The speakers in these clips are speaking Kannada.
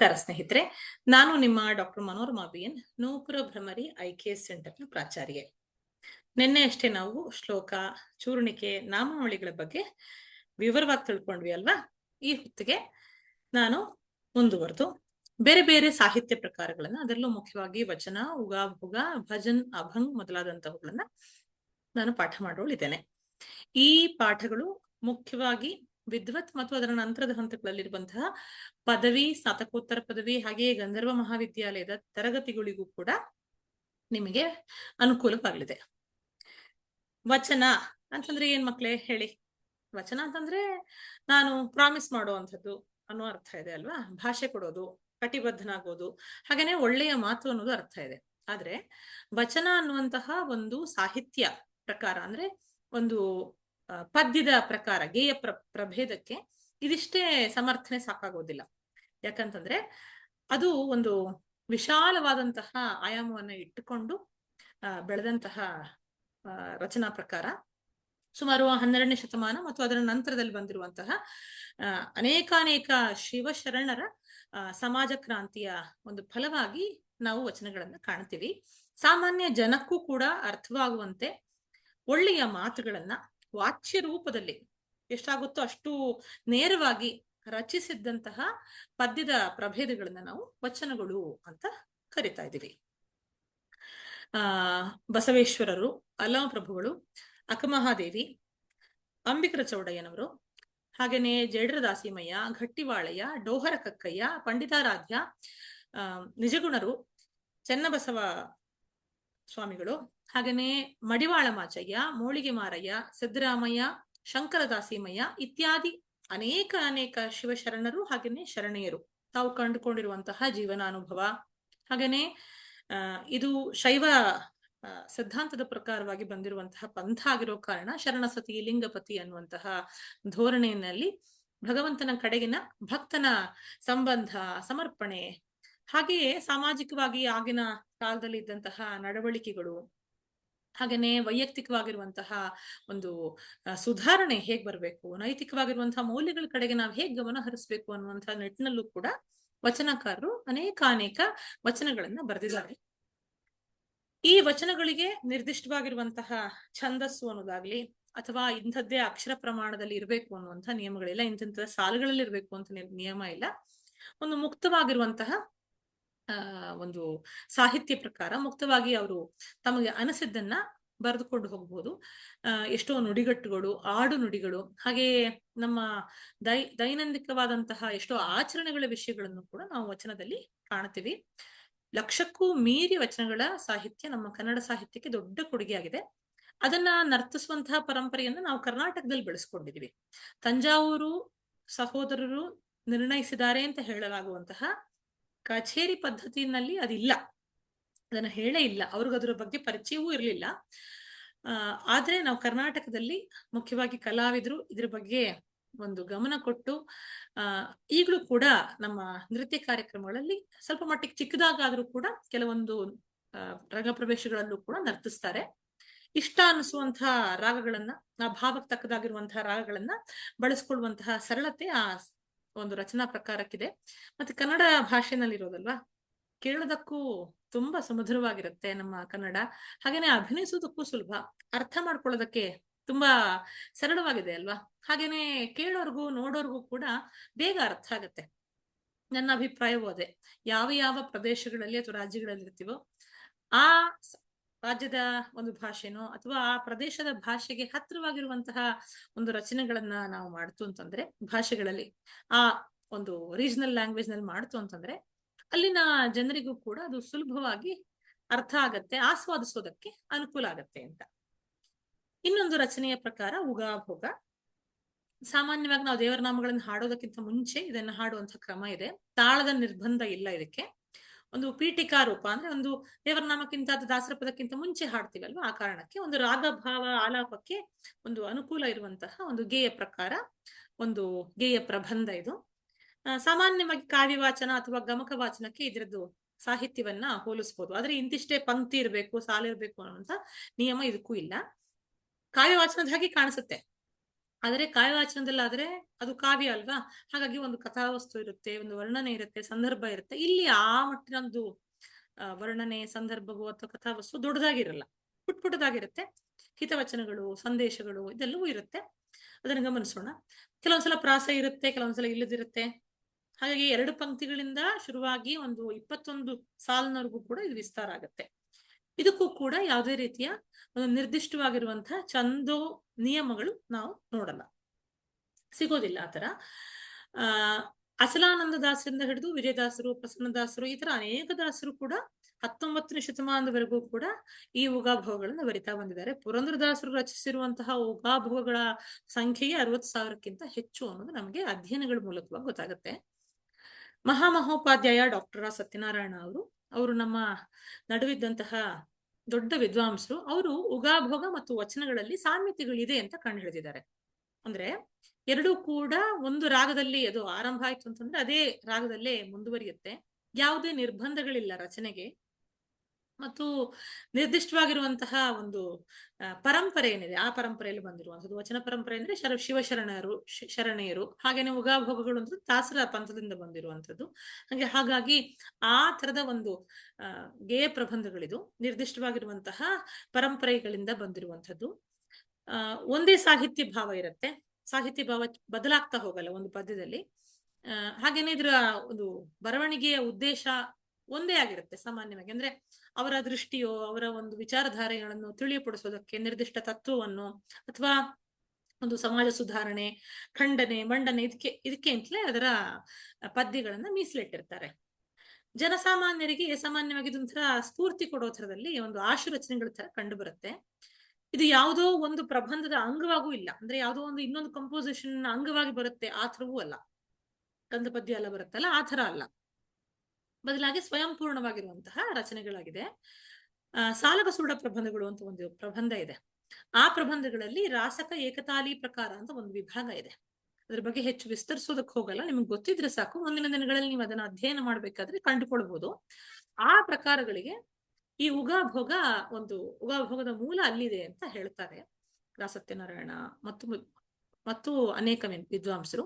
ನಮಸ್ಕಾರ ಸ್ನೇಹಿತರೆ, ನಾನು ನಿಮ್ಮ doctor Manorama B N Nupura Bhramari I K S ಸೆಂಟರ್ನ ಪ್ರಾಚಾರ್ಯೆ. ನಿನ್ನೆ ಅಷ್ಟೇ ನಾವು ಶ್ಲೋಕ, ಚೂರ್ಣಿಕೆ, ನಾಮಾವಳಿಗಳ ಬಗ್ಗೆ ವಿವರವಾಗಿ ತಿಳ್ಕೊಂಡ್ವಿ ಅಲ್ವಾ? ಈ ಹೊತ್ತಿಗೆ ನಾನು ಮುಂದುವರೆದು. ಬೇರೆ ಬೇರೆ ಸಾಹಿತ್ಯ ಪ್ರಕಾರಗಳನ್ನ, ಅದರಲ್ಲೂ ಮುಖ್ಯವಾಗಿ ವಚನ, ಉಗಾ, ಭುಗ, ಭಜನ್, ಅಭಂಗ್ ಮೊದಲಾದಂತಹವುಗಳನ್ನ ನಾನು ಪಾಠ ಮಾಡೋಳಿದ್ದೇನೆ. ಈ ಪಾಠಗಳು ಮುಖ್ಯವಾಗಿ ವಿದ್ವತ್ ಮತ್ತು ಅದರ ನಂತರದ ಹಂತಗಳಲ್ಲಿರುವಂತಹ ಪದವಿ, ಸ್ನಾತಕೋತ್ತರ ಪದವಿ, ಹಾಗೆಯೇ ಗಂಧರ್ವ ಮಹಾವಿದ್ಯಾಲಯದ ತರಗತಿಗಳಿಗೂ ಕೂಡ ನಿಮಗೆ ಅನುಕೂಲವಾಗಲಿದೆ. ವಚನ ಅಂತಂದ್ರೆ ಏನ್ ಮಕ್ಳೇ ಹೇಳಿ? ವಚನ ಅಂತಂದ್ರೆ ನಾನು ಪ್ರಾಮಿಸ್ ಮಾಡುವಂಥದ್ದು ಅನ್ನೋ ಅರ್ಥ ಇದೆ ಅಲ್ವಾ? ಭಾಷೆ ಕೊಡೋದು, ಕಟಿಬದ್ಧನಾಗೋದು, ಹಾಗೇನೆ ಒಳ್ಳೆಯ ಮಾತು ಅನ್ನೋದು ಅರ್ಥ ಇದೆ. ಆದ್ರೆ ವಚನ ಅನ್ನುವಂತಹ ಒಂದು ಸಾಹಿತ್ಯ ಪ್ರಕಾರ ಅಂದ್ರೆ ಒಂದು ಪದ್ಯದ ಪ್ರಕಾರ, ಗೇಯ ಪ್ರ, ಪ್ರಭೇದಕ್ಕೆ ಇದಿಷ್ಟೇ ಸಮರ್ಥನೆ ಸಾಕಾಗೋದಿಲ್ಲ. ಯಾಕಂತಂದ್ರೆ ಅದು ಒಂದು ವಿಶಾಲವಾದಂತಹ ಆಯಾಮವನ್ನ ಇಟ್ಟುಕೊಂಡು ಬೆಳೆದಂತಹ ರಚನಾ ಪ್ರಕಾರ ಸುಮಾರು ಹನ್ನೆರಡನೇ ಶತಮಾನ ಮತ್ತು ಅದರ ನಂತರದಲ್ಲಿ ಬಂದಿರುವಂತಹ ಅನೇಕಾನೇಕ ಶಿವಶರಣರ ಸಮಾಜ ಕ್ರಾಂತಿಯ ಒಂದು ಫಲವಾಗಿ ನಾವು ವಚನಗಳನ್ನ ಕಾಣ್ತೀವಿ. ಸಾಮಾನ್ಯ ಜನಕ್ಕೂ ಕೂಡ ಅರ್ಥವಾಗುವಂತೆ ಒಳ್ಳೆಯ ಮಾತುಗಳನ್ನ ವಾಚ್ಯ ರೂಪದಲ್ಲಿ ಎಷ್ಟಾಗುತ್ತೋ ಅಷ್ಟು ನೇರವಾಗಿ ರಚಿಸಿದ್ದಂತಹ ಪದ್ಯದ ಪ್ರಭೇದಗಳನ್ನ ನಾವು ವಚನಗಳು ಅಂತ ಕರಿತಾ ಇದ್ದೀವಿ. ಆ, ಬಸವೇಶ್ವರರು ಅಲ್ಲಮಪ್ರಭುಗಳು ಅಕಮಹಾದೇವಿ ಅಂಬಿಕರ ಚೌಡಯ್ಯನವರು, ಹಾಗೇನೆ ಜೇಡ್ರ ದಾಸಿಮಯ್ಯ ಗಟ್ಟಿವಾಳಯ್ಯ ಡೋಹರ ಕಕ್ಕಯ್ಯ ಪಂಡಿತಾರಾಧ್ಯ ನಿಜಗುಣರು, ಚೆನ್ನಬಸವ ಸ್ವಾಮಿಗಳು. ಹಾಗೇನೆ ಮಡಿವಾಳ ಮಾಚಯ್ಯ ಮೋಳಿಗೆ ಮಾರಯ್ಯ ಸಿದ್ದರಾಮಯ್ಯ, ಶಂಕರದಾಸಿಮಯ್ಯ ಇತ್ಯಾದಿ ಅನೇಕ ಅನೇಕ ಶಿವಶರಣರು ಹಾಗೇನೆ ಶರಣೆಯರು. ತಾವು ಕಂಡುಕೊಂಡಿರುವಂತಹ ಜೀವನಾನುಭವ. ಹಾಗೇನೆ ಇದು ಶೈವ ಸಿದ್ಧಾಂತದ ಪ್ರಕಾರವಾಗಿ ಬಂದಿರುವಂತಹ ಪಂಥ ಆಗಿರೋ ಕಾರಣ ಶರಣಸತಿ, ಲಿಂಗಪತಿ ಅನ್ನುವಂತಹ ಧೋರಣೆಯಲ್ಲಿ ಭಗವಂತನ ಕಡೆಗಿನ ಭಕ್ತನ ಸಂಬಂಧ, ಸಮರ್ಪಣೆ ಹಾಗೆಯೇ ಸಾಮಾಜಿಕವಾಗಿ ಆಗಿನ ಕಾಲದಲ್ಲಿ ಇದ್ದಂತಹ ನಡವಳಿಕೆಗಳು, ಹಾಗೇನೇ ವೈಯಕ್ತಿಕವಾಗಿರುವಂತಹ ಒಂದು ಸುಧಾರಣೆ ಹೇಗ್ ಬರ್ಬೇಕು, ನೈತಿಕವಾಗಿರುವಂತಹ ಮೌಲ್ಯಗಳ ಕಡೆಗೆ ನಾವು ಹೇಗ್ ಗಮನ ಹರಿಸ್ಬೇಕು ಅನ್ನುವಂತಹ ನಿಟ್ಟಿನಲ್ಲೂ ಕೂಡ ವಚನಕಾರರು ಅನೇಕ ಅನೇಕ ವಚನಗಳನ್ನ ಬರೆದಿದ್ದಾರೆ. ಈ ವಚನಗಳಿಗೆ ನಿರ್ದಿಷ್ಟವಾಗಿರುವಂತಹ ಛಂದಸ್ಸು ಅನ್ನೋದಾಗ್ಲಿ ಅಥವಾ ಇಂಥದ್ದೇ ಅಕ್ಷರ ಪ್ರಮಾಣದಲ್ಲಿ ಇರಬೇಕು ಅನ್ನುವಂತಹ ನಿಯಮಗಳಿಲ್ಲ ಇಂಥ ಸಾಲುಗಳಲ್ಲಿ ಇರಬೇಕು ಅಂತ ನಿಯಮ ಇಲ್ಲ. ಒಂದು ಮುಕ್ತವಾಗಿರುವಂತಹ ಒಂದು ಸಾಹಿತ್ಯ ಪ್ರಕಾರ ಮುಕ್ತವಾಗಿ ಅವರು ತಮಗೆ ಅನಿಸಿದ್ದನ್ನ ಬರೆದುಕೊಂಡು ಹೋಗ್ಬೋದು. ಎಷ್ಟೋ ನುಡಿಗಟ್ಟುಗಳು, ಆಡು ನುಡಿಗಳು ಹಾಗೆಯೇ ನಮ್ಮ ದೈ ದೈನಂದಿಕವಾದಂತಹ ಎಷ್ಟೋ ಆಚರಣೆಗಳ ವಿಷಯಗಳನ್ನು ಕೂಡ ನಾವು ವಚನದಲ್ಲಿ ಕಾಣ್ತೀವಿ. ಲಕ್ಷಕ್ಕೂ ಮೀರಿ ವಚನಗಳ ಸಾಹಿತ್ಯ ನಮ್ಮ ಕನ್ನಡ ಸಾಹಿತ್ಯಕ್ಕೆ ದೊಡ್ಡ ಕೊಡುಗೆಯಾಗಿದೆ. ಅದನ್ನ ನರ್ತಿಸುವಂತಹ ಪರಂಪರೆಯನ್ನು ನಾವು ಕರ್ನಾಟಕದಲ್ಲಿ ಬೆಳೆಸ್ಕೊಂಡಿದೀವಿ. ತಂಜಾವೂರು ಸಹೋದರರು ನಿರ್ಣಯಿಸಿದ್ದಾರೆ ಅಂತ ಹೇಳಲಾಗುವಂತಹ ಕಚೇರಿ ಪದ್ಧತಿನಲ್ಲಿ ಅದಿಲ್ಲ. ಅದನ್ನ ಹೇಳೇ ಇಲ್ಲ. ಅವ್ರಿಗೆ ಅದರ ಬಗ್ಗೆ ಪರಿಚಯವೂ ಇರಲಿಲ್ಲ. ಆದ್ರೆ ನಾವು ಕರ್ನಾಟಕದಲ್ಲಿ ಮುಖ್ಯವಾಗಿ ಕಲಾವಿದರು ಇದ್ರ ಬಗ್ಗೆ ಒಂದು ಗಮನ ಕೊಟ್ಟು, ಆ, ಈಗಲೂ ಕೂಡ ನಮ್ಮ ನೃತ್ಯ ಕಾರ್ಯಕ್ರಮಗಳಲ್ಲಿ ಸ್ವಲ್ಪ ಮಟ್ಟಿಗೆ ಚಿಕ್ಕದಾಗಾದ್ರೂ ಕೂಡ ಕೆಲವೊಂದು ರಂಗ ಪ್ರವೇಶಗಳಲ್ಲೂ ಕೂಡ ನರ್ತಿಸ್ತಾರೆ. ಇಷ್ಟ ಅನಿಸುವಂತಹ ರಾಗಗಳನ್ನ ಆ ಭಾವಕ್ಕೆ ತಕ್ಕದಾಗಿರುವಂತಹ ರಾಗಗಳನ್ನ ಬಳಸ್ಕೊಳ್ಳುವಂತಹ ಸರಳತೆ ಆ ಒಂದು ರಚನಾ ಪ್ರಕಾರಕ್ಕಿದೆ. ಮತ್ತೆ ಕನ್ನಡ ಭಾಷೆನಲ್ಲಿರೋದಲ್ವಾ? ಕೇಳೋದಕ್ಕೂ ತುಂಬಾ ಸುಮಧುರವಾಗಿರುತ್ತೆ ನಮ್ಮ ಕನ್ನಡ. ಹಾಗೇನೆ ಅಭಿನಯಿಸೋದಕ್ಕೂ ಸುಲಭ. ಅರ್ಥ ಮಾಡ್ಕೊಳ್ಳೋದಕ್ಕೆ ತುಂಬಾ ಸರಳವಾಗಿದೆ ಅಲ್ವಾ? ಹಾಗೇನೆ ಕೇಳೋರ್ಗೂ ನೋಡೋರ್ಗೂ ಕೂಡ ಬೇಗ ಅರ್ಥ ಆಗತ್ತೆ. ನನ್ನ ಅಭಿಪ್ರಾಯವೂ ಅದೇ. ಯಾವ ಯಾವ ಪ್ರದೇಶಗಳಲ್ಲಿ ಅಥವಾ ರಾಜ್ಯಗಳಲ್ಲಿ ಇರ್ತೀವೋ ಆ ರಾಜ್ಯದ ಒಂದು ಭಾಷೆನೋ ಅಥವಾ ಆ ಪ್ರದೇಶದ ಭಾಷೆಗೆ ಹತ್ತಿರವಾಗಿರುವಂತಹ ಒಂದು ರಚನೆಗಳನ್ನ ನಾವು ಮಾಡ್ತು ಅಂತಂದ್ರೆ ಭಾಷೆಗಳಲ್ಲಿ ಆ ಒಂದು ರೀಜನಲ್ ಲ್ಯಾಂಗ್ವೇಜ್ನಲ್ಲಿ ಮಾಡ್ತು ಅಂತಂದ್ರೆ ಅಲ್ಲಿನ ಜನರಿಗೂ ಕೂಡ ಅದು ಸುಲಭವಾಗಿ ಅರ್ಥ ಆಗತ್ತೆ, ಆಸ್ವಾದಿಸೋದಕ್ಕೆ ಅನುಕೂಲ ಆಗತ್ತೆ ಅಂತ. ಇನ್ನೊಂದು ರಚನೆಯ ಪ್ರಕಾರ ಉಗಾಭೋಗ. ಸಾಮಾನ್ಯವಾಗಿ ನಾವು ದೇವರ ನಾಮಗಳನ್ನು ಹಾಡೋದಕ್ಕಿಂತ ಮುಂಚೆ ಇದನ್ನ ಹಾಡುವಂತ ಕ್ರಮ ಇದೆ. ತಾಳದ ನಿರ್ಬಂಧ ಇಲ್ಲ ಇದಕ್ಕೆ. ಒಂದು ಪೀಠಿಕಾ ರೂಪ ಅಂದ್ರೆ ಒಂದು ದೇವರ ನಾಮಕ್ಕಿಂತ ದಾಸರ ಪದಕ್ಕಿಂತ ಮುಂಚೆ ಹಾಡ್ತೀವಲ್ವಾ? ಆ ಕಾರಣಕ್ಕೆ ಒಂದು ರಾಗಭಾವ ಆಲಾಪಕ್ಕೆ ಒಂದು ಅನುಕೂಲ ಇರುವಂತಹ ಒಂದು ಗೇಯ ಪ್ರಕಾರ, ಒಂದು ಗೇಯ ಪ್ರಬಂಧ ಇದು. ಸಾಮಾನ್ಯವಾಗಿ ಕಾವ್ಯವಾಚನ ಅಥವಾ ಗಮಕ ವಾಚನಕ್ಕೆ ಇದರದ್ದು ಸಾಹಿತ್ಯವನ್ನ ಹೋಲಿಸ್ಬೋದು. ಆದ್ರೆ ಇಂತಿಷ್ಟೇ ಪಂಕ್ತಿ ಇರಬೇಕು ಸಾಲಿರ್ಬೇಕು ಅನ್ನುವಂತ ನಿಯಮ ಇದಕ್ಕೂ ಇಲ್ಲ. ಕಾವ್ಯವಾಚನದ ಹಾಗೆ ಕಾಣಿಸುತ್ತೆ. ಆದರೆ ಕಾವ್ಯವಾಚನದಲ್ಲಾದ್ರೆ ಅದು ಕಾವ್ಯ ಅಲ್ವಾ? ಹಾಗಾಗಿ ಒಂದು ಕಥಾವಸ್ತು ಇರುತ್ತೆ, ಒಂದು ವರ್ಣನೆ ಇರುತ್ತೆ, ಸಂದರ್ಭ ಇರುತ್ತೆ. ಇಲ್ಲಿ ಆ ಮಟ್ಟಿನ ಒಂದು ವರ್ಣನೆ, ಸಂದರ್ಭವು ಅಥವಾ ಕಥಾವಸ್ತು ದೊಡ್ಡದಾಗಿರಲ್ಲ. ಪುಟ್ ಪುಟ್ಟದಾಗಿರುತ್ತೆ ಹಿತವಚನಗಳು, ಸಂದೇಶಗಳು ಇದೆಲ್ಲವೂ ಇರುತ್ತೆ. ಅದನ್ನ ಗಮನಿಸೋಣ. ಕೆಲವೊಂದ್ಸಲ ಪ್ರಾಸ ಇರುತ್ತೆ, ಕೆಲವೊಂದ್ಸಲ ಇಲ್ಲದಿರುತ್ತೆ. ಹಾಗಾಗಿ ಎರಡು ಪಂಕ್ತಿಗಳಿಂದ ಶುರುವಾಗಿ ಒಂದು ಇಪ್ಪತ್ತೊಂದು ಸಾಲಿನವರೆಗೂ ಕೂಡ ಇದು ವಿಸ್ತಾರ ಆಗುತ್ತೆ. ಇದಕ್ಕೂ ಕೂಡ ಯಾವುದೇ ರೀತಿಯ ನಿರ್ದಿಷ್ಟವಾಗಿರುವಂತಹ ಚಂದೋ ನಿಯಮಗಳು ನಾವು ನೋಡಲ್ಲ. ಸಿಗೋದಿಲ್ಲ ಆತರ ಆ ಅಸಲಾನಂದ ದಾಸರಿಂದ ಹಿಡಿದು ವಿಜಯದಾಸರು, ಪ್ರಸನ್ನದಾಸರು ಈ ತರ ಅನೇಕ ದಾಸರು ಕೂಡ ಹತ್ತೊಂಬತ್ತನೇ ಶತಮಾನದವರೆಗೂ ಕೂಡ ಈ ಉಗಾಭೋಗಗಳನ್ನು ಬರಿತಾ ಬಂದಿದ್ದಾರೆ. ಪುರಂದ್ರದಾಸರು ರಚಿಸಿರುವಂತಹ ಉಗಾಭೋಗಗಳ ಸಂಖ್ಯೆಯೇ ಅರವತ್ತು ಸಾವಿರಕ್ಕಿಂತ ಹೆಚ್ಚು ಅನ್ನೋದು ನಮಗೆ ಅಧ್ಯಯನಗಳ ಮೂಲಕವಾಗಿ ಗೊತ್ತಾಗುತ್ತೆ. ಮಹಾಮಹೋಪಾಧ್ಯಾಯ ಡಾಕ್ಟರ್ ಸತ್ಯನಾರಾಯಣ ಅವರು ಅವರು ನಮ್ಮ ನಡುವಿದ್ದಂತಹ ದೊಡ್ಡ ವಿದ್ವಾಂಸರು. ಅವರು ಉಗಾಭೋಗ ಮತ್ತು ವಚನಗಳಲ್ಲಿ ಸಾಮ್ಯತೆಗಳಿದೆ ಅಂತ ಕಂಡು ಹಿಡಿದಿದ್ದಾರೆ ಅಂದ್ರೆ ಎರಡೂ ಕೂಡ ಒಂದು ರಾಗದಲ್ಲಿ ಅದು ಆರಂಭ ಆಯ್ತು ಅಂತಂದ್ರೆ ಅದೇ ರಾಗದಲ್ಲೇ ಮುಂದುವರಿಯುತ್ತೆ. ಯಾವುದೇ ನಿರ್ಬಂಧಗಳಿಲ್ಲ ರಚನೆಗೆ. ಮತ್ತು ನಿರ್ದಿಷ್ಟವಾಗಿರುವಂತಹ ಒಂದು ಪರಂಪರೆ ಏನಿದೆ, ಆ ಪರಂಪರೆಯಲ್ಲಿ ಬಂದಿರುವಂತದ್ದು ವಚನ ಪರಂಪರೆ ಅಂದ್ರೆ ಶರ, ಶಿವಶರಣರು ಶರಣೆಯರು. ಹಾಗೇನೆ ಉಗಾಭೋಗಗಳು ಅಂದ್ರೆ ತಾಸರ ಪಂಥದಿಂದ ಬಂದಿರುವಂತದ್ದು ಹಾಗೆ, ಹಾಗಾಗಿ ಆ ತರದ ಒಂದು ಗೇಯ ಪ್ರಬಂಧಗಳಿದು ನಿರ್ದಿಷ್ಟವಾಗಿರುವಂತಹ ಪರಂಪರೆಗಳಿಂದ ಬಂದಿರುವಂತದ್ದು ಆ, ಒಂದೇ ಸಾಹಿತ್ಯ ಭಾವ ಇರುತ್ತೆ. ಸಾಹಿತ್ಯ ಭಾವ ಬದಲಾಗ್ತಾ ಹೋಗಲ್ಲ ಒಂದು ಪದ್ಯದಲ್ಲಿ. ಹಾಗೇನೆ ಇದರ ಒಂದು ಬರವಣಿಗೆಯ ಉದ್ದೇಶ ಒಂದೇ ಆಗಿರುತ್ತೆ ಸಾಮಾನ್ಯವಾಗಿ. ಅಂದ್ರೆ ಅವರ ದೃಷ್ಟಿಯೋ, ಅವರ ಒಂದು ವಿಚಾರಧಾರೆಗಳನ್ನು ತಿಳಿಯಪಡಿಸೋದಕ್ಕೆ ನಿರ್ದಿಷ್ಟ ತತ್ವವನ್ನು ಅಥವಾ ಒಂದು ಸಮಾಜ ಸುಧಾರಣೆ, ಖಂಡನೆ, ಮಂಡನೆ ಇದಕ್ಕೆ ಇದಕ್ಕೆ ಅಂತಲೇ ಅದರ ಪದ್ಯಗಳನ್ನ ಮೀಸಲಿಟ್ಟಿರ್ತಾರೆ. ಜನಸಾಮಾನ್ಯರಿಗೆ ಸಾಮಾನ್ಯವಾಗಿ ಇದೊಂಥರ ಸ್ಫೂರ್ತಿ ಕೊಡೋ ಥರದಲ್ಲಿ ಒಂದು ಆಶು ರಚನೆಗಳ ತರ ಕಂಡು ಬರುತ್ತೆ ಇದು ಯಾವುದೋ ಒಂದು ಪ್ರಬಂಧದ ಅಂಗವಾಗೂ ಇಲ್ಲ. ಅಂದ್ರೆ ಯಾವುದೋ ಒಂದು ಇನ್ನೊಂದು ಕಂಪೋಸಿಷನ್ ಅಂಗವಾಗಿ ಬರುತ್ತೆ. ಆ ಥರವೂ ಅಲ್ಲ. ಕಂದಪದ್ಯ ಎಲ್ಲ ಬರುತ್ತಲ್ಲ, ಆ ಥರ ಅಲ್ಲ. ಬದಲಾಗಿ ಸ್ವಯಂ ಪೂರ್ಣವಾಗಿರುವಂತಹ ರಚನೆಗಳಾಗಿದೆ. ಆ ಸಾಲಕ ಪ್ರಬಂಧಗಳು ಅಂತ ಒಂದು ಪ್ರಬಂಧ ಇದೆ. ಆ ಪ್ರಬಂಧಗಳಲ್ಲಿ ರಾಸಕ ಏಕತಾಲಿ ಪ್ರಕಾರ ಅಂತ ಒಂದು ವಿಭಾಗ ಇದೆ. ಅದ್ರ ಬಗ್ಗೆ ಹೆಚ್ಚು ವಿಸ್ತರಿಸೋದಕ್ಕೆ ಹೋಗಲ್ಲ, ನಿಮ್ಗೆ ಗೊತ್ತಿದ್ರೆ ಸಾಕು. ಮುಂದಿನ ದಿನಗಳಲ್ಲಿ ನೀವು ಅದನ್ನ ಅಧ್ಯಯನ ಮಾಡ್ಬೇಕಾದ್ರೆ ಕಂಡುಕೊಳ್ಬಹುದು ಆ ಪ್ರಕಾರಗಳಿಗೆ ಈ ಉಗಾಭೋಗ ಒಂದು, ಉಗಾಭೋಗದ ಮೂಲ ಅಲ್ಲಿದೆ ಅಂತ ಹೇಳ್ತಾರೆ ರಾಸತ್ಯನಾರಾಯಣ ಮತ್ತು ಮತ್ತು ಅನೇಕ ವಿದ್ವಾಂಸರು.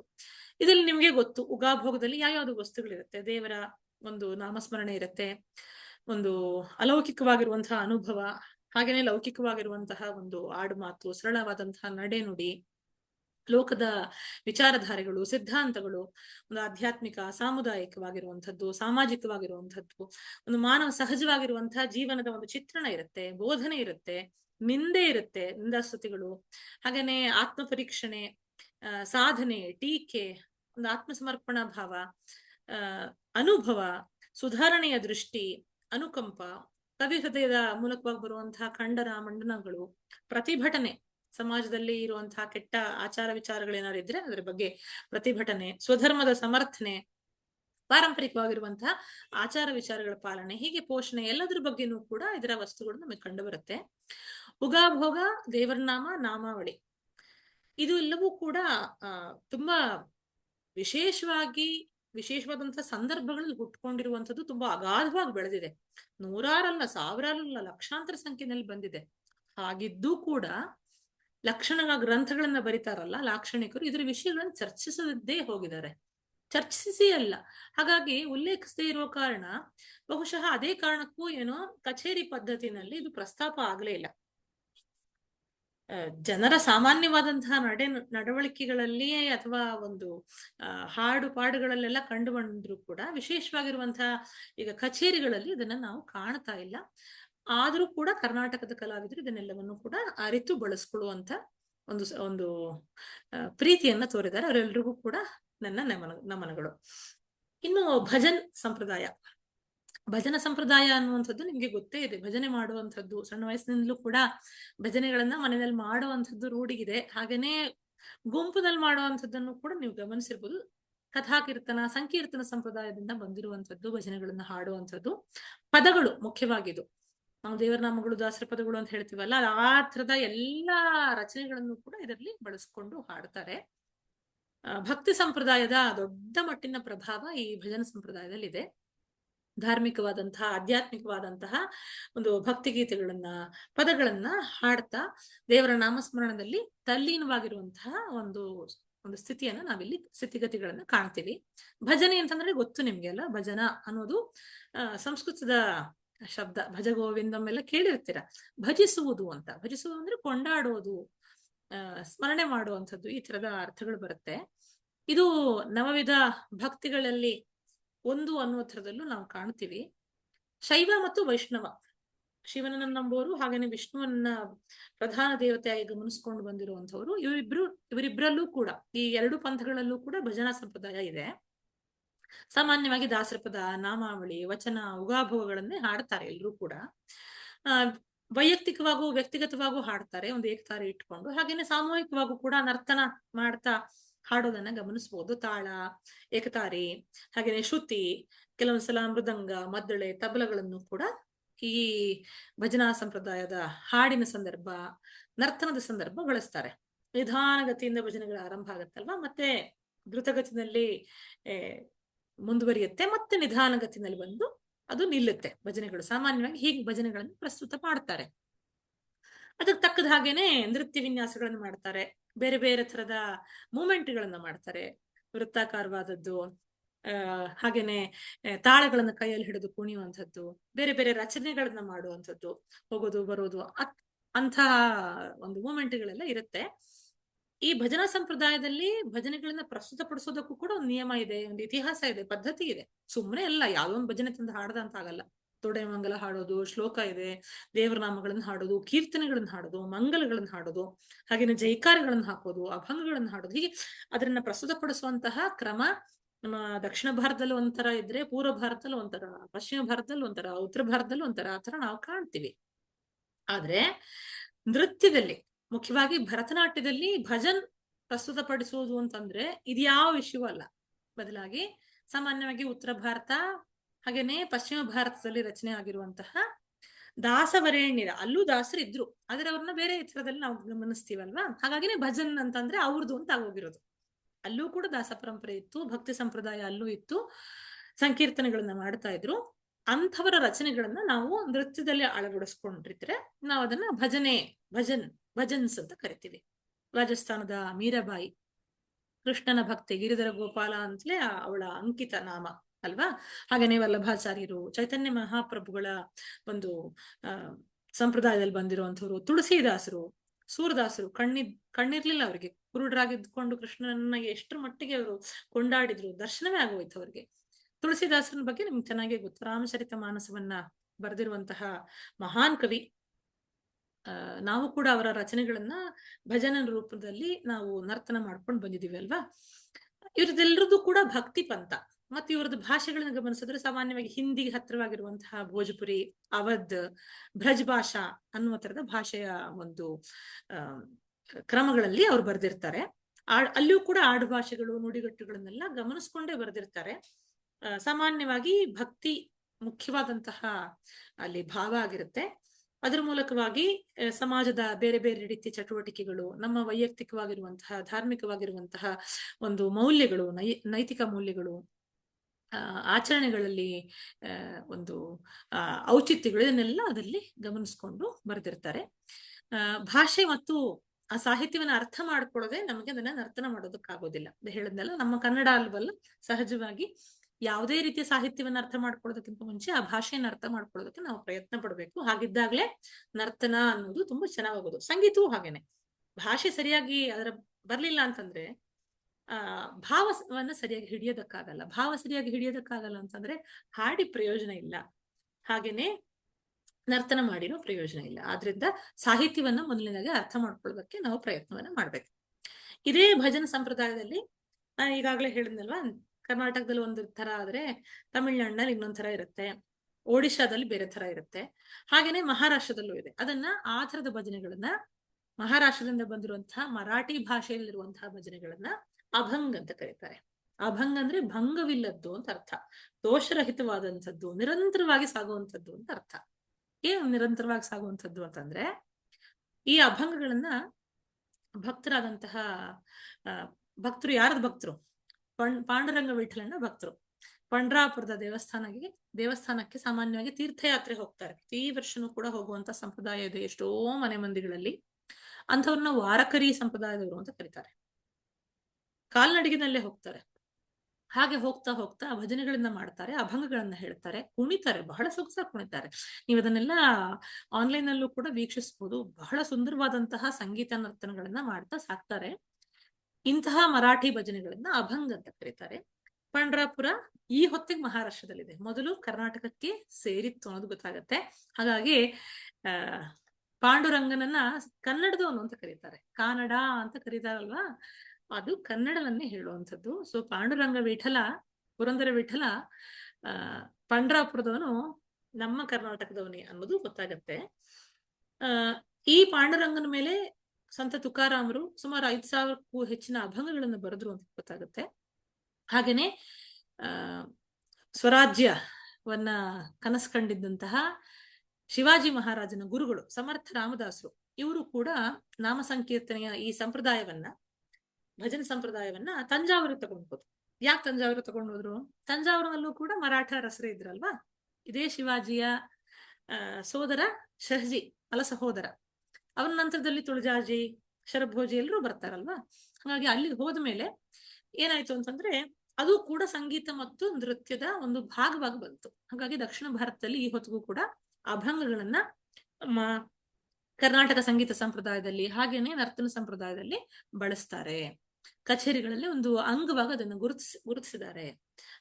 ಇದರಲ್ಲಿ ನಿಮಗೆ ಗೊತ್ತು, ಉಗಾಭೋಗದಲ್ಲಿ ಯಾವ್ಯಾವ್ದು ವಸ್ತುಗಳಿರುತ್ತೆ? ದೇವರ ಒಂದು ನಾಮಸ್ಮರಣೆ ಇರುತ್ತೆ. ಒಂದು ಅಲೌಕಿಕವಾಗಿರುವಂತಹ ಅನುಭವ, ಹಾಗೇನೆ ಲೌಕಿಕವಾಗಿರುವಂತಹ ಒಂದು ಆಡುಮಾತು ಸರಳವಾದಂತಹ ನಡೆನುಡಿ ಲೋಕದ ವಿಚಾರಧಾರೆಗಳು, ಸಿದ್ಧಾಂತಗಳು, ಒಂದು ಆಧ್ಯಾತ್ಮಿಕ, ಸಾಮುದಾಯಿಕವಾಗಿರುವಂಥದ್ದು, ಸಾಮಾಜಿಕವಾಗಿರುವಂಥದ್ದು, ಒಂದು ಮಾನವ ಸಹಜವಾಗಿರುವಂತಹ ಜೀವನದ ಒಂದು ಚಿತ್ರಣ ಇರುತ್ತೆ, ಬೋಧನೆ ಇರುತ್ತೆ, ನಿಂದೆ ಇರುತ್ತೆ ನಿಂದಾಸ್ತುತಿಗಳು ಹಾಗೇನೆ ಆತ್ಮ ಪರೀಕ್ಷಣೆ ಸಾಧನೆ, ಟೀಕೆ, ಒಂದು ಆತ್ಮಸಮರ್ಪಣಾ ಭಾವ ಅನುಭವ, ಸುಧಾರಣೆಯ ದೃಷ್ಟಿ, ಅನುಕಂಪ ಕವಿ ಹೃದಯದ ಮೂಲಕವಾಗಿ ಬರುವಂತಹ ಖಂಡನ, ಮಂಡನಗಳು, ಪ್ರತಿಭಟನೆ, ಸಮಾಜದಲ್ಲಿ ಇರುವಂತಹ ಕೆಟ್ಟ ಆಚಾರ ವಿಚಾರಗಳೇನಾದ್ರು ಇದ್ರೆ ಅದರ ಬಗ್ಗೆ ಪ್ರತಿಭಟನೆ, ಸ್ವಧರ್ಮದ ಸಮರ್ಥನೆ, ಪಾರಂಪರಿಕವಾಗಿರುವಂತಹ ಆಚಾರ ವಿಚಾರಗಳ ಪಾಲನೆ, ಹೀಗೆ ಪೋಷಣೆ ಎಲ್ಲದರ ಬಗ್ಗೆನೂ ಕೂಡ ಇದರ ವಸ್ತುಗಳು ನಮಗೆ ಕಂಡು ಬರುತ್ತೆ. ಉಗಾಭೋಗ ದೇವರನಾಮ, ನಾಮಾವಳಿ. ಇದು ಎಲ್ಲವೂ ಕೂಡ ತುಂಬಾ ವಿಶೇಷವಾಗಿ ವಿಶೇಷವಾದಂತಹ ಸಂದರ್ಭಗಳಲ್ಲಿ ಹುಟ್ಕೊಂಡಿರುವಂತದ್ದು ತುಂಬಾ ಅಗಾಧವಾಗಿ ಬೆಳೆದಿದೆ. ನೂರಾರಲ್ಲ, ಸಾವಿರಾರಲ್ಲ ಲಕ್ಷಾಂತರ ಸಂಖ್ಯೆನಲ್ಲಿ ಬಂದಿದೆ. ಹಾಗಿದ್ದೂ ಕೂಡ ಲಕ್ಷಣ ಗ್ರಂಥಗಳನ್ನ ಬರೀತಾರಲ್ಲ ಲಾಕ್ಷಣಿಕರು, ಇದರ ವಿಷಯಗಳನ್ನು ಚರ್ಚಿಸದೇ ಹೋಗಿದ್ದಾರೆ. ಚರ್ಚಿಸಿ ಅಲ್ಲ. ಹಾಗಾಗಿ ಉಲ್ಲೇಖಿಸದೇ ಇರುವ ಕಾರಣ ಬಹುಶಃ ಅದೇ ಕಾರಣಕ್ಕೂ ಏನೋ ಕಚೇರಿ ಪದ್ಧತಿನಲ್ಲಿ ಇದು ಪ್ರಸ್ತಾಪ ಆಗಲೇ ಇಲ್ಲ. ಜನರ ಸಾಮಾನ್ಯವಾದಂತಹ ನಡೆ ನಡವಳಿಕೆಗಳಲ್ಲಿಯೇ ಅಥವಾ ಒಂದು ಹಾಡು ಪಾಡುಗಳಲ್ಲೆಲ್ಲ ಕಂಡು ಬಂದ್ರು ಕೂಡ ವಿಶೇಷವಾಗಿರುವಂತಹ ಈಗ ಕಚೇರಿಗಳಲ್ಲಿ ಇದನ್ನ ನಾವು ಕಾಣ್ತಾ ಇಲ್ಲ. ಆದ್ರೂ ಕೂಡ ಕರ್ನಾಟಕದ ಕಲಾವಿದರು ಇದನ್ನೆಲ್ಲವನ್ನು ಕೂಡ ಅರಿತು ಬಳಸ್ಕೊಳ್ಳುವಂತ ಒಂದು ಒಂದು ಪ್ರೀತಿಯನ್ನ ತೋರಿದ್ದಾರೆ. ಅವರೆಲ್ಲರಿಗೂ ಕೂಡ ನನ್ನ ನಮನ, ನಮನಗಳು. ಇನ್ನು ಭಜನ್ ಸಂಪ್ರದಾಯ. ಭಜನ ಸಂಪ್ರದಾಯ ಅನ್ನುವಂಥದ್ದು ನಿಮ್ಗೆ ಗೊತ್ತೇ ಇದೆ. ಭಜನೆ ಮಾಡುವಂಥದ್ದು, ಸಣ್ಣ ವಯಸ್ಸಿನಿಂದಲೂ ಕೂಡ ಭಜನೆಗಳನ್ನ ಮನೆಯಲ್ಲಿ ಮಾಡುವಂಥದ್ದು ರೂಢಿಗಿದೆ ಹಾಗೇನೆ ಗುಂಪಿನಲ್ಲಿ ಮಾಡುವಂಥದ್ದನ್ನು ಕೂಡ ನೀವು ಗಮನಿಸಿರ್ಬೋದು. ಕಥಾಕೀರ್ತನ, ಸಂಕೀರ್ತನ ಸಂಪ್ರದಾಯದಿಂದ ಬಂದಿರುವಂಥದ್ದು ಭಜನೆಗಳನ್ನ ಹಾಡುವಂಥದ್ದು ಪದಗಳು ಮುಖ್ಯವಾಗಿದು ನಾವು ದೇವರ ನಾಮಗಳು, ದಾಸರ ಪದಗಳು ಅಂತ ಹೇಳ್ತೀವಲ್ಲ ಆ ಥರದ ಎಲ್ಲಾ ರಚನೆಗಳನ್ನು ಕೂಡ ಇದರಲ್ಲಿ ಬಳಸ್ಕೊಂಡು ಹಾಡ್ತಾರೆ. ಭಕ್ತಿ ಸಂಪ್ರದಾಯದ ದೊಡ್ಡ ಮಟ್ಟಿನ ಪ್ರಭಾವ ಈ ಭಜನ ಸಂಪ್ರದಾಯದಲ್ಲಿ ಇದೆ ಧಾರ್ಮಿಕವಾದಂತಹ, ಆಧ್ಯಾತ್ಮಿಕವಾದಂತಹ ಒಂದು ಭಕ್ತಿಗೀತೆಗಳನ್ನ, ಪದಗಳನ್ನ ಹಾಡ್ತಾ ದೇವರ ನಾಮಸ್ಮರಣದಲ್ಲಿ ತಲ್ಲೀನವಾಗಿರುವಂತಹ ಒಂದು ಒಂದು ಸ್ಥಿತಿಯನ್ನ ನಾವಿಲ್ಲಿ ಸ್ಥಿತಿಗತಿಗಳನ್ನ ಕಾಣ್ತೀವಿ. ಭಜನೆ ಅಂತಂದ್ರೆ ಗೊತ್ತು ನಿಮ್ಗೆ ಅಲ್ಲ? ಭಜನ ಅನ್ನೋದು ಸಂಸ್ಕೃತದ ಶಬ್ದ. ಭಜ ಗೋವಿಂದಂ ಎಲ್ಲ ಕೇಳಿರ್ತೀರ? ಭಜಿಸುವುದು ಅಂತ. ಭಜಿಸುವುದು ಅಂದ್ರೆ ಕೊಂಡಾಡೋದು ಸ್ಮರಣೆ ಮಾಡುವಂಥದ್ದು ಈ ತರದ ಅರ್ಥಗಳು ಬರುತ್ತೆ. ಇದು ನವವಿಧ ಭಕ್ತಿಗಳಲ್ಲಿ ಒಂದು ಅನ್ನುವ ಥರದಲ್ಲೂ ನಾವು ಕಾಣ್ತೀವಿ. ಶೈವ ಮತ್ತು ವೈಷ್ಣವ. ಶಿವನನ್ನ ನಂಬೋರು ಹಾಗೇನೆ ವಿಷ್ಣುವನ್ನ ಪ್ರಧಾನ ದೇವತೆಯಾಗಿ ಗಮನಿಸ್ಕೊಂಡು ಬಂದಿರುವಂತವ್ರು ಇವರಿಬ್ರು, ಇವರಿಬ್ರಲ್ಲೂ ಕೂಡ, ಈ ಎರಡು ಪಂಥಗಳಲ್ಲೂ ಕೂಡ ಭಜನಾ ಸಂಪ್ರದಾಯ ಇದೆ. ಸಾಮಾನ್ಯವಾಗಿ ದಾಸರ ಪದ ನಾಮಾವಳಿ, ವಚನ, ಉಗಾಭೋಗಗಳನ್ನೇ ಹಾಡ್ತಾರೆ ಎಲ್ಲರೂ ಕೂಡ. ಆ, ವೈಯಕ್ತಿಕವಾಗೂ ವ್ಯಕ್ತಿಗತವಾಗೂ ಹಾಡ್ತಾರೆ, ಒಂದು ಏಕತಾರೆ ಇಟ್ಕೊಂಡು. ಹಾಗೇನೆ ಸಾಮೂಹಿಕವಾಗೂ ಕೂಡ ನರ್ತನ ಮಾಡ್ತಾ ಹಾಡೋದನ್ನ ಗಮನಿಸಬಹುದು ತಾಳ, ಏಕತಾರಿ, ಹಾಗೇನೆ ಶ್ರುತಿ ಕೆಲವೊಂದ್ಸಲ ಮೃದಂಗ, ಮದ್ದಳೆ, ತಬಲಗಳನ್ನು ಕೂಡ ಈ ಭಜನಾ ಸಂಪ್ರದಾಯದ ಹಾಡಿನ ಸಂದರ್ಭ, ನರ್ತನದ ಸಂದರ್ಭ ಬಳಸ್ತಾರೆ. ನಿಧಾನಗತಿಯಿಂದ ಭಜನೆಗಳ ಆರಂಭ ಆಗತ್ತಲ್ವಾ? ಮತ್ತೆ ದ್ರುತಗತಿನಲ್ಲಿ ಮುಂದುವರಿಯುತ್ತೆ, ಮತ್ತೆ ನಿಧಾನಗತಿನಲ್ಲಿ ಬಂದು ಅದು ನಿಲ್ಲುತ್ತೆ. ಭಜನೆಗಳು ಸಾಮಾನ್ಯವಾಗಿ ಹೀಗೆ ಭಜನೆಗಳನ್ನು ಪ್ರಸ್ತುತ ಮಾಡ್ತಾರೆ. ಅದಕ್ಕೆ ತಕ್ಕದ ಹಾಗೇನೆ ನೃತ್ಯ ವಿನ್ಯಾಸಗಳನ್ನು ಮಾಡ್ತಾರೆ. ಬೇರೆ ಬೇರೆ ತರದ ಮೂಮೆಂಟ್ಗಳನ್ನ ಮಾಡ್ತಾರೆ. ವೃತ್ತಾಕಾರವಾದದ್ದು, ಆ, ಹಾಗೇನೆ ತಾಳಗಳನ್ನ ಕೈಯಲ್ಲಿ ಹಿಡಿದು ಕುಣಿಯುವಂಥದ್ದು, ಬೇರೆ ಬೇರೆ ರಚನೆಗಳನ್ನ ಮಾಡುವಂಥದ್ದು, ಹೋಗೋದು, ಬರೋದು ಅಂತಹ ಒಂದು ಮೂಮೆಂಟ್ಗಳೆಲ್ಲ ಇರುತ್ತೆ. ಈ ಭಜನಾ ಸಂಪ್ರದಾಯದಲ್ಲಿ ಭಜನೆಗಳನ್ನ ಪ್ರಸ್ತುತಪಡಿಸೋದಕ್ಕೂ ಕೂಡ ಒಂದು ನಿಯಮ ಇದೆ, ಒಂದು ಇತಿಹಾಸ ಇದೆ, ಪದ್ಧತಿ ಇದೆ. ಸುಮ್ಮನೆ ಅಲ್ಲ ಯಾವ್ದೊಂದು ಭಜನೆ ತಂದು ಅಂತ ಆಗಲ್ಲ ತೊಡೆಮಂಗಲ ಹಾಡೋದು, ಶ್ಲೋಕ ಇದೆ, ದೇವರ ನಾಮಗಳನ್ನ ಹಾಡೋದು, ಕೀರ್ತನೆಗಳನ್ನ ಹಾಡೋದು, ಮಂಗಲಗಳನ್ನ ಹಾಡೋದು, ಹಾಗೇನೆ ಜೈಕಾರಗಳನ್ನ ಹಾಕೋದು, ಅಭಂಗಗಳನ್ನ ಹಾಡೋದು, ಹೀಗೆ ಅದನ್ನ ಪ್ರಸ್ತುತಪಡಿಸುವಂತಹ ಕ್ರಮ ನಮ್ಮ ದಕ್ಷಿಣ ಭಾರತದಲ್ಲಿ ಒಂಥರ ಇದ್ರೆ ಪೂರ್ವ ಭಾರತದಲ್ಲಿ ಒಂಥರ, ಪಶ್ಚಿಮ ಭಾರತದಲ್ಲಿ ಒಂಥರ, ಉತ್ತರ ಭಾರತದಲ್ಲಿ ಒಂಥರ ಆತರ ನಾವು ಕಾಣ್ತೀವಿ. ಆದ್ರೆ ನೃತ್ಯದಲ್ಲಿ, ಮುಖ್ಯವಾಗಿ ಭರತನಾಟ್ಯದಲ್ಲಿ ಭಜನ್ ಪ್ರಸ್ತುತಪಡಿಸುವುದು ಅಂತಂದ್ರೆ ಇದ್ಯಾವ ವಿಷಯವೂ ಅಲ್ಲ. ಬದಲಾಗಿ ಸಾಮಾನ್ಯವಾಗಿ ಉತ್ತರ ಭಾರತ ಹಾಗೇನೆ ಪಶ್ಚಿಮ ಭಾರತದಲ್ಲಿ ರಚನೆ ಆಗಿರುವಂತಹ ದಾಸವರೇಣ್ಯರ, ಅಲ್ಲೂ ದಾಸರಿದ್ರು ಆದ್ರೆ ಅವ್ರನ್ನ ಬೇರೆ ಚಿತ್ರದಲ್ಲಿ ನಾವು ಗಮನಿಸ್ತೀವಲ್ವಾ? ಹಾಗಾಗಿನೇ ಭಜನ್ ಅಂತಂದ್ರೆ ಅವ್ರದ್ದು ಅಂತ ಆಗೋಗಿರೋದು ಅಲ್ಲೂ ಕೂಡ ದಾಸ ಪರಂಪರೆ ಇತ್ತು, ಭಕ್ತಿ ಸಂಪ್ರದಾಯ ಅಲ್ಲೂ ಇತ್ತು, ಸಂಕೀರ್ತನೆಗಳನ್ನ ಮಾಡ್ತಾ ಇದ್ರು. ಅಂಥವರ ರಚನೆಗಳನ್ನ ನಾವು ನೃತ್ಯದಲ್ಲಿ ಅಳವಡಿಸ್ಕೊಂಡಿದ್ರೆ ನಾವು ಅದನ್ನ ಭಜನೆ, ಭಜನ್, ಭಜನ್ಸ್ ಅಂತ ಕರಿತೀವಿ. ರಾಜಸ್ಥಾನದ ಮೀರಾಬಾಯಿ, ಕೃಷ್ಣನ ಭಕ್ತಿ ಗಿರಿಧರ ಗೋಪಾಲ ಅಂತಲೇ ಅವಳ ಅಂಕಿತ ನಾಮ. ಅಲ್ವಾ? ಹಾಗೇನೆ ವಲ್ಲಭಾಚಾರ್ಯರು ಚೈತನ್ಯ ಮಹಾಪ್ರಭುಗಳ ಒಂದು ಸಂಪ್ರದಾಯದಲ್ಲಿ ಬಂದಿರುವಂಥವ್ರು, ತುಳಸಿದಾಸರು, ಸೂರದಾಸರು, ಕಣ್ಣಿ, ಕಣ್ಣಿರ್ಲಿಲ್ಲ ಅವರಿಗೆ. ಕುರುಡರಾಗಿದ್ಕೊಂಡು ಕೃಷ್ಣನನ್ನ ಎಷ್ಟರ ಮಟ್ಟಿಗೆ ಅವರು ಕೊಂಡಾಡಿದ್ರು, ದರ್ಶನವೇ ಆಗೋಯ್ತು ಅವ್ರಿಗೆ. ತುಳಸಿದಾಸರ ಬಗ್ಗೆ ನಿಮ್ಗೆ ಚೆನ್ನಾಗಿ ಗೊತ್ತು. ರಾಮಚರಿತ ಮಾನಸವನ್ನ ಬರೆದಿರುವಂತಹ ಮಹಾನ್ ಕವಿ. ನಾವು ಕೂಡ ಅವರ ರಚನೆಗಳನ್ನ ಭಜನ ರೂಪದಲ್ಲಿ ನಾವು ನರ್ತನ ಮಾಡ್ಕೊಂಡು ಬಂದಿದೀವಿ ಅಲ್ವಾ? ಇವ್ರದೆಲ್ಲರದ್ದು ಕೂಡ ಭಕ್ತಿ ಪಂಥ. ಮತ್ತೆ ಇವರದ್ದು ಭಾಷೆಗಳನ್ನ ಗಮನಿಸಿದ್ರೆ ಸಾಮಾನ್ಯವಾಗಿ ಹಿಂದಿಗೆ ಹತ್ತಿರವಾಗಿರುವಂತಹ ಭೋಜಪುರಿ, ಅವಧ್ ಬ್ರಜ್ ಭಾಷಾ ಅನ್ನುವ ತರದ ಭಾಷೆಯ ಒಂದು ಕ್ರಮಗಳಲ್ಲಿ ಅವ್ರು ಬರೆದಿರ್ತಾರೆ. ಆ, ಅಲ್ಲಿಯೂ ಕೂಡ ಆಡು ಭಾಷೆಗಳು, ನುಡಿಗಟ್ಟುಗಳನ್ನೆಲ್ಲ ಗಮನಿಸ್ಕೊಂಡೇ ಬರೆದಿರ್ತಾರೆ. ಸಾಮಾನ್ಯವಾಗಿ ಭಕ್ತಿ ಮುಖ್ಯವಾದಂತಹ ಅಲ್ಲಿ ಭಾವ ಆಗಿರುತ್ತೆ. ಅದರ ಮೂಲಕವಾಗಿ ಸಮಾಜದ ಬೇರೆ ಬೇರೆ ರೀತಿಯ ಚಟುವಟಿಕೆಗಳು, ನಮ್ಮ ವೈಯಕ್ತಿಕವಾಗಿರುವಂತಹ, ಧಾರ್ಮಿಕವಾಗಿರುವಂತಹ ಒಂದು ಮೌಲ್ಯಗಳು, ನೈ, ನೈತಿಕ ಮೌಲ್ಯಗಳು ಆಚರಣೆಗಳಲ್ಲಿ ಒಂದು ಔಚಿತ್ಯಗಳು ಇದನ್ನೆಲ್ಲ ಅದರಲ್ಲಿ ಗಮನಿಸ್ಕೊಂಡು ಬರೆದಿರ್ತಾರೆ. ಭಾಷೆ ಮತ್ತು ಆ ಸಾಹಿತ್ಯವನ್ನ ಅರ್ಥ ಮಾಡ್ಕೊಳ್ಳೋದೇ ನಮಗೆ ಅದನ್ನ ನರ್ತನ ಮಾಡೋದಕ್ಕಾಗೋದಿಲ್ಲ. ಹೇಳಿದ್ನಲ್ಲ, ನಮ್ಮ ಕನ್ನಡ ಅಲ್ವಲ್ಲ, ಸಹಜವಾಗಿ ಯಾವುದೇ ರೀತಿಯ ಸಾಹಿತ್ಯವನ್ನ ಅರ್ಥ ಮಾಡ್ಕೊಳ್ಳೋದಕ್ಕಿಂತ ಮುಂಚೆ ಆ ಭಾಷೆಯನ್ನು ಅರ್ಥ ಮಾಡ್ಕೊಳ್ಳೋದಕ್ಕೆ ನಾವು ಪ್ರಯತ್ನ ಪಡಬೇಕು. ಹಾಗಿದ್ದಾಗ್ಲೇ ನರ್ತನ ಅನ್ನೋದು ತುಂಬಾ ಚೆನ್ನಾಗೋದು ಸಂಗೀತವೂ ಹಾಗೇನೆ. ಭಾಷೆ ಸರಿಯಾಗಿ ಅದರ ಬರ್ಲಿಲ್ಲ ಅಂತಂದ್ರೆ ಆ ಭಾವವನ್ನ ಸರಿಯಾಗಿ ಹಿಡಿಯೋದಕ್ಕಾಗಲ್ಲ. ಭಾವ ಸರಿಯಾಗಿ ಹಿಡಿಯೋದಕ್ಕಾಗಲ್ಲ ಅಂತಂದ್ರೆ ಹಾಡಿ ಪ್ರಯೋಜನ ಇಲ್ಲ. ಹಾಗೇನೆ ನರ್ತನ ಮಾಡಿರೋ ಪ್ರಯೋಜನ ಇಲ್ಲ. ಆದ್ರಿಂದ ಸಾಹಿತ್ಯವನ್ನ ಮೊದಲನೇದಾಗಿ ಅರ್ಥ ಮಾಡ್ಕೊಳ್ಳೋದಕ್ಕೆ ನಾವು ಪ್ರಯತ್ನವನ್ನ ಮಾಡ್ಬೇಕು. ಇದೇ ಭಜನ ಸಂಪ್ರದಾಯದಲ್ಲಿ ನಾನು ಈಗಾಗಲೇ ಹೇಳಿದ್ನಲ್ವಾ? ಕರ್ನಾಟಕದಲ್ಲಿ ಒಂದು ತರ ಆದ್ರೆ ತಮಿಳ್ನಾಡಿನಲ್ಲಿ ಇನ್ನೊಂದ್ ತರ ಇರುತ್ತೆ. ಒಡಿಶಾದಲ್ಲಿ ಬೇರೆ ತರ ಇರುತ್ತೆ. ಹಾಗೇನೆ ಮಹಾರಾಷ್ಟ್ರದಲ್ಲೂ ಇದೆ. ಅದನ್ನ ಆ ತರದ ಭಜನೆಗಳನ್ನ ಮಹಾರಾಷ್ಟ್ರದಿಂದ ಬಂದಿರುವಂತಹ ಮರಾಠಿ ಭಾಷೆಯಲ್ಲಿರುವಂತಹ ಭಜನೆಗಳನ್ನ ಅಭಂಗ್ ಅಂತ ಕರೀತಾರೆ. ಅಭಂಗ್ ಅಂದ್ರೆ ಭಂಗವಿಲ್ಲದ್ದು ಅಂತ ಅರ್ಥ. ದೋಷರಹಿತವಾದಂಥದ್ದು, ನಿರಂತರವಾಗಿ ಸಾಗುವಂಥದ್ದು ಅಂತ ಅರ್ಥ. ಏನು ನಿರಂತರವಾಗಿ ಸಾಗುವಂಥದ್ದು ಅಂತಂದ್ರೆ, ಈ ಅಭಂಗಗಳನ್ನ ಭಕ್ತರಾದಂತಹ ಭಕ್ತರು ಯಾರದ ಭಕ್ತರು? ಪಾಂಡುರಂಗ ವಿಠಲನ ಭಕ್ತರು. ಪಂಡ್ರಾಪುರದ ದೇವಸ್ಥಾನಕ್ಕೆ ದೇವಸ್ಥಾನಕ್ಕೆ ಸಾಮಾನ್ಯವಾಗಿ ತೀರ್ಥಯಾತ್ರೆ ಹೋಗ್ತಾರೆ. ಪ್ರತಿ ವರ್ಷನೂ ಕೂಡ ಹೋಗುವಂತ ಸಂಪ್ರದಾಯ ಇದೆ ಎಷ್ಟೋ ಮನೆ ಮಂದಿಗಳಲ್ಲಿ. ಅಂಥವ್ರನ್ನ ವಾರಕರಿ ಸಂಪ್ರದಾಯದವರು ಅಂತ ಕರೀತಾರೆ. ಕಾಲ್ನಡಿಗೆನಲ್ಲೇ ಹೋಗ್ತಾರೆ. ಹಾಗೆ ಹೋಗ್ತಾ ಹೋಗ್ತಾ ಭಜನೆಗಳನ್ನ ಮಾಡ್ತಾರೆ, ಅಭಂಗಗಳನ್ನ ಹೇಳ್ತಾರೆ, ಕುಣಿತಾರೆ, ಬಹಳ ಸೊಗಸಾಗಿ ಕುಣಿತಾರೆ. ನೀವು ಅದನ್ನೆಲ್ಲ ಆನ್ಲೈನ್ ಅಲ್ಲೂ ಕೂಡ ವೀಕ್ಷಿಸಬಹುದು ಬಹಳ ಸುಂದರವಾದಂತಹ ಸಂಗೀತ ನರ್ತನಗಳನ್ನ ಮಾಡ್ತಾ ಸಾಕ್ತಾರೆ. ಇಂತಹ ಮರಾಠಿ ಭಜನೆಗಳನ್ನ ಅಭಂಗ ಅಂತ ಕರೀತಾರೆ. ಪಂಡ್ರಾಪುರ ಈ ಹೊತ್ತಿಗೆ ಮಹಾರಾಷ್ಟ್ರದಲ್ಲಿದೆ. ಮೊದಲು ಕರ್ನಾಟಕಕ್ಕೆ ಸೇರಿತ್ತು ಅನ್ನೋದು ಗೊತ್ತಾಗತ್ತೆ. ಹಾಗಾಗಿ ಪಾಂಡುರಂಗನನ್ನ ಕನ್ನಡದವನು ಅಂತ ಕರೀತಾರೆ. ಕಾನಡ ಅಂತ ಕರೀತಾರಲ್ವಾ? ಅದು ಕನ್ನಡವನ್ನೇ ಹೇಳುವಂಥದ್ದು. ಸೊ ಪಾಂಡುರಂಗ ವಿಠಲ, ಪುರಂದರ ವಿಠಲ, ಆ, ಪಾಂಡ್ರಾಪುರದವನು ನಮ್ಮ ಕರ್ನಾಟಕದವನೇ ಅನ್ನೋದು ಗೊತ್ತಾಗತ್ತೆ. ಆ, ಈ ಪಾಂಡುರಂಗನ ಮೇಲೆ ಸಂತ ತುಕಾರಾಮರು ಸುಮಾರು ಐದ್ ಸಾವಿರಕ್ಕೂ ಹೆಚ್ಚಿನ ಅಭಂಗಗಳನ್ನು ಬರೆದ್ರು ಅಂತ ಗೊತ್ತಾಗುತ್ತೆ. ಹಾಗೇನೆ ಸ್ವರಾಜ್ಯವನ್ನ ಕನಸು ಕಂಡಿದ್ದಂತಹ ಶಿವಾಜಿ ಮಹಾರಾಜನ ಗುರುಗಳು ಸಮರ್ಥ ರಾಮದಾಸರು, ಇವರು ಕೂಡ ನಾಮ ಸಂಕೀರ್ತನೆಯ ಈ ಸಂಪ್ರದಾಯವನ್ನ, ಭಜನೆ ಸಂಪ್ರದಾಯವನ್ನ ತಂಜಾವೂರಿಗೆ ತಗೊಂಡು ಹೋದ್ರು. ಯಾಕೆ ತಂಜಾವೂರು ತಗೊಂಡು ಹೋದ್ರು? ತಂಜಾವೂರಿನಲ್ಲೂ ಕೂಡ ಮರಾಠ ರಸರೇ ಇದ್ರಲ್ವಾ? ಇದೇ ಶಿವಾಜಿಯ ಸೋದರ ಶಹಜಿ, ಅಲ ಸಹೋದರ. ಅವನ ನಂತರದಲ್ಲಿ ತುಳಜಾಜಿ, ಶರಭೋಜಿ ಎಲ್ಲರೂ ಬರ್ತಾರಲ್ವಾ? ಹಾಗಾಗಿ ಅಲ್ಲಿಗೆ ಹೋದ ಮೇಲೆ ಏನಾಯ್ತು ಅಂತಂದ್ರೆ ಅದು ಕೂಡ ಸಂಗೀತ ಮತ್ತು ನೃತ್ಯದ ಒಂದು ಭಾಗವಾಗಿ ಬಂತು. ಹಾಗಾಗಿ ದಕ್ಷಿಣ ಭಾರತದಲ್ಲಿ ಈ ಹೊತ್ತಿಗೂ ಕೂಡ ಅಭಂಗಗಳನ್ನ ಕರ್ನಾಟಕ ಸಂಗೀತ ಸಂಪ್ರದಾಯದಲ್ಲಿ ಹಾಗೇನೆ ನರ್ತನ ಸಂಪ್ರದಾಯದಲ್ಲಿ ಬಳಸ್ತಾರೆ. ಕಚೇರಿಗಳಲ್ಲಿ ಒಂದು ಅಂಗವಾಗಿ ಅದನ್ನು ಗುರುತಿಸ್, ಗುರುತಿಸಿದ್ದಾರೆ.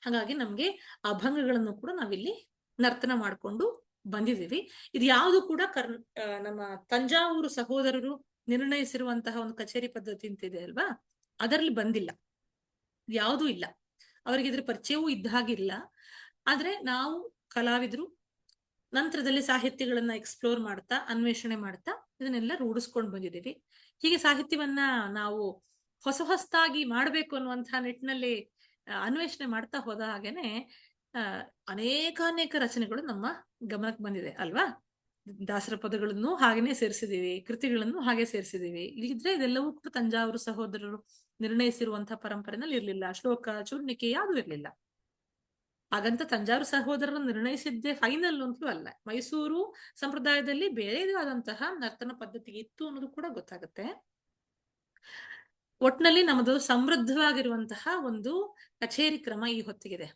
ಹಾಗಾಗಿ ನಮ್ಗೆ ಅಭಂಗಗಳನ್ನು ಕೂಡ ನಾವಿಲ್ಲಿ ನರ್ತನ ಮಾಡ್ಕೊಂಡು ಬಂದಿದ್ದೀವಿ. ಇದು ಯಾವುದು ಕೂಡ ಕರ್ ನಮ್ಮ ತಂಜಾವೂರು ಸಹೋದರರು ನಿರ್ಣಯಿಸಿರುವಂತಹ ಒಂದು ಕಚೇರಿ ಪದ್ಧತಿ ಅಂತಿದೆ ಅಲ್ವಾ? ಅದರಲ್ಲಿ ಬಂದಿಲ್ಲ. ಯಾವುದೂ ಇಲ್ಲ. ಅವರಿಗೆ ಇದ್ರ ಪರಿಚಯವೂ ಇದ್ದ ಹಾಗಿಲ್ಲ ಆದ್ರೆ ನಾವು ಕಲಾವಿದ್ರು ನಂತರದಲ್ಲಿ ಸಾಹಿತ್ಯಗಳನ್ನ ಎಕ್ಸ್ಪ್ಲೋರ್ ಮಾಡ್ತಾ, ಅನ್ವೇಷಣೆ ಮಾಡ್ತಾ ಇದನ್ನೆಲ್ಲ ರೂಢಿಸ್ಕೊಂಡು ಬಂದಿದ್ದೀವಿ. ಹೀಗೆ ಸಾಹಿತ್ಯವನ್ನ ನಾವು ಹೊಸ ಹೊಸದಾಗಿ ಮಾಡ್ಬೇಕು ಅನ್ನುವಂತಹ ನಿಟ್ಟಿನಲ್ಲಿ ಅನ್ವೇಷಣೆ ಮಾಡ್ತಾ ಹೋದ ಹಾಗೇನೆ ಅಹ್ ಅನೇಕ ರಚನೆಗಳು ನಮ್ಮ ಗಮನಕ್ಕೆ ಬಂದಿದೆ, ಅಲ್ವಾ? ದಾಸರ ಪದಗಳನ್ನು ಹಾಗೇನೆ ಸೇರಿಸಿದೀವಿ ಕೃತಿಗಳನ್ನು ಹಾಗೆ ಸೇರಿಸಿದೀವಿ ಇಲ್ಲಿದ್ರೆ ಇದೆಲ್ಲವೂ ಕೂಡ ತಂಜಾವೂರು ಸಹೋದರರು ನಿರ್ಣಯಿಸಿರುವಂತಹ ಪರಂಪರೆನಲ್ಲಿ ಇರ್ಲಿಲ್ಲ, ಶ್ಲೋಕ, ಚೂರ್ಣಿಕೆ ಯಾವುದು ಇರ್ಲಿಲ್ಲ. ಹಾಗಂತ ತಂಜಾರು ಸಹೋದರರು ನಿರ್ಣಯಿಸಿದ್ದೇ ಫೈನಲ್ ಅಂತಲೂ ಅಲ್ಲ. ಮೈಸೂರು ಸಂಪ್ರದಾಯದಲ್ಲಿ ಬೇರೆದೇ ಆದಂತಹ ನರ್ತನ ಪದ್ಧತಿ ಇತ್ತು ಅನ್ನೋದು ಕೂಡ ಗೊತ್ತಾಗುತ್ತೆ. ಒಟ್ನಲ್ಲಿ ನಮ್ಮದು ಸಮೃದ್ಧವಾಗಿರುವಂತಹ ಒಂದು ಕಚೇರಿ ಕ್ರಮ ಈ ಹೊತ್ತಿಗಿದೆ.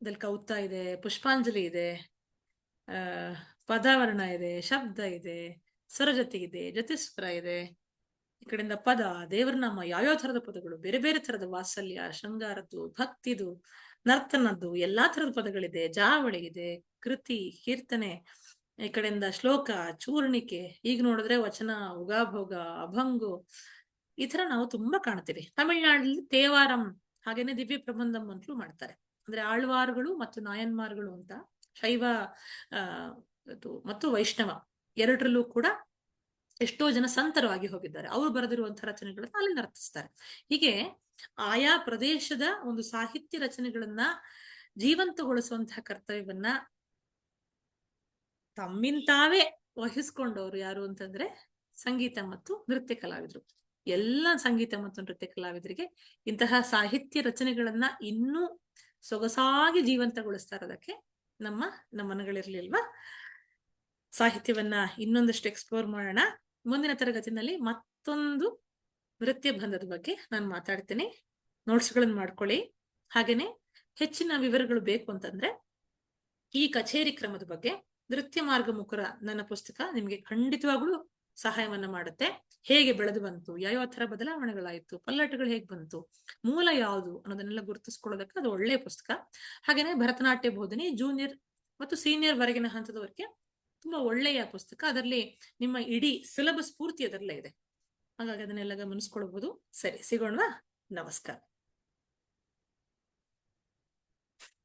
ಇದ್ರಲ್ಲಿ ಕೌತ ಇದೆ, ಪುಷ್ಪಾಂಜಲಿ ಇದೆ ಪದಾವರಣ ಇದೆ, ಶಬ್ದ ಇದೆ, ಸ್ವರಜತಿ ಇದೆ ಜತಿಸ್ವರ ಇದೆ. ಈ ಕಡೆಯಿಂದ ಪದ, ದೇವರನಾಮ, ಯಾವ್ಯಾವ ತರದ ಪದಗಳು, ಬೇರೆ ಬೇರೆ ತರದ ವಾತ್ಸಲ್ಯ, ಶೃಂಗಾರದ್ದು, ಭಕ್ತಿದು ನರ್ತನದ್ದು ಎಲ್ಲಾ ತರದ ಪದಗಳಿದೆ. ಜಾವಳಿ ಇದೆ, ಕೃತಿ, ಕೀರ್ತನೆ, ಈ ಕಡೆಯಿಂದ ಶ್ಲೋಕ, ಚೂರ್ಣಿಕೆ, ಈಗ ನೋಡಿದ್ರೆ ವಚನ, ಉಗಾಭೋಗ, ಅಭಂಗು, ಈ ತರ ನಾವು ತುಂಬಾ ಕಾಣ್ತೀವಿ ತಮಿಳ್ನಾಡಲ್ಲಿ ತೇವಾರಂ ಹಾಗೇನೆ ದಿವ್ಯ ಪ್ರಬಂಧಂ ಅಂತಲೂ ಮಾಡ್ತಾರೆ. ಅಂದ್ರೆ ಆಳ್ವಾರ್ಗಳು ಮತ್ತು ನಾಯನ್ಮಾರ್ಗಳು ಅಂತ ಶೈವ ಮತ್ತು ವೈಷ್ಣವ ಎರಡರಲ್ಲೂ ಕೂಡ ಎಷ್ಟೋ ಜನ ಸಂತರವಾಗಿ ಹೋಗಿದ್ದಾರೆ. ಅವರು ಬರೆದಿರುವಂತಹ ರಚನೆಗಳನ್ನ ಅಲ್ಲಿ ನರ್ತಿಸ್ತಾರೆ. ಹೀಗೆ ಆಯಾ ಪ್ರದೇಶದ ಒಂದು ಸಾಹಿತ್ಯ ರಚನೆಗಳನ್ನ ಜೀವಂತಗೊಳಿಸುವಂತಹ ಕರ್ತವ್ಯವನ್ನ ತಮ್ಮಿಂತಾವೇ ವಹಿಸ್ಕೊಂಡವರು ಯಾರು ಅಂತಂದ್ರೆ ಸಂಗೀತ ಮತ್ತು ನೃತ್ಯ ಕಲಾವಿದರು. ಎಲ್ಲ ಸಂಗೀತ ಮತ್ತು ನೃತ್ಯ ಕಲಾವಿದರಿಗೆ ಇಂತಹ ಸಾಹಿತ್ಯ ರಚನೆಗಳನ್ನ ಇನ್ನೂ ಸೊಗಸಾಗಿ ಜೀವಂತಗೊಳಿಸ್ತಾ ಇರೋದಕ್ಕೆ ನಮ್ಮ ನಮ್ಮ ಮನಗಳಿರ್ಲಿಲ್ವಾ ಸಾಹಿತ್ಯವನ್ನ ಇನ್ನೊಂದಷ್ಟು ಎಕ್ಸ್ಪ್ಲೋರ್ ಮಾಡೋಣ. ಮುಂದಿನ ತರಗತಿನಲ್ಲಿ ಮತ್ತೊಂದು ನೃತ್ಯ ಬಂಧದ ಬಗ್ಗೆ ನಾನು ಮಾತಾಡ್ತೀನಿ. ನೋಟ್ಸ್ಗಳನ್ನು ಮಾಡ್ಕೊಳ್ಳಿ. ಹಾಗೇನೆ ಹೆಚ್ಚಿನ ವಿವರಗಳು ಬೇಕು ಅಂತಂದ್ರೆ ಈ ಕಚೇರಿ ಕ್ರಮದ ಬಗ್ಗೆ ನೃತ್ಯ ಮಾರ್ಗ ಮುಖರ ನನ್ನ ಪುಸ್ತಕ ನಿಮಗೆ ಖಂಡಿತವಾಗ್ಲೂ ಸಹಾಯವನ್ನ ಮಾಡುತ್ತೆ. ಹೇಗೆ ಬೆಳೆದು ಬಂತು, ಯಾವ ತರ ಬದಲಾವಣೆಗಳಾಯಿತು, ಪಲ್ಲಟಗಳು ಹೇಗೆ ಬಂತು, ಮೂಲ ಯಾವುದು ಅನ್ನೋದನ್ನೆಲ್ಲ ಗುರುತಿಸ್ಕೊಳ್ಳೋದಕ್ಕೆ ಅದು ಒಳ್ಳೆಯ ಪುಸ್ತಕ. ಹಾಗೇನೆ ಭರತನಾಟ್ಯ ಬೋಧನೆ ಜೂನಿಯರ್ ಮತ್ತು ಸೀನಿಯರ್ ವರೆಗಿನ ಹಂತದವರೆಗೆ ತುಂಬಾ ಒಳ್ಳೆಯ ಪುಸ್ತಕ. ಅದರಲ್ಲಿ ನಿಮ್ಮ ಇಡೀ ಸಿಲಬಸ್ ಪೂರ್ತಿ ಅದರಲ್ಲೇ ಇದೆ. ಹಾಗಾಗಿ ಅದನ್ನೆಲ್ಲ ಗಮನಿಸ್ಕೊಳ್ಬಹುದು ಸರಿ ಸಿಗೋಣ ನಮಸ್ಕಾರ.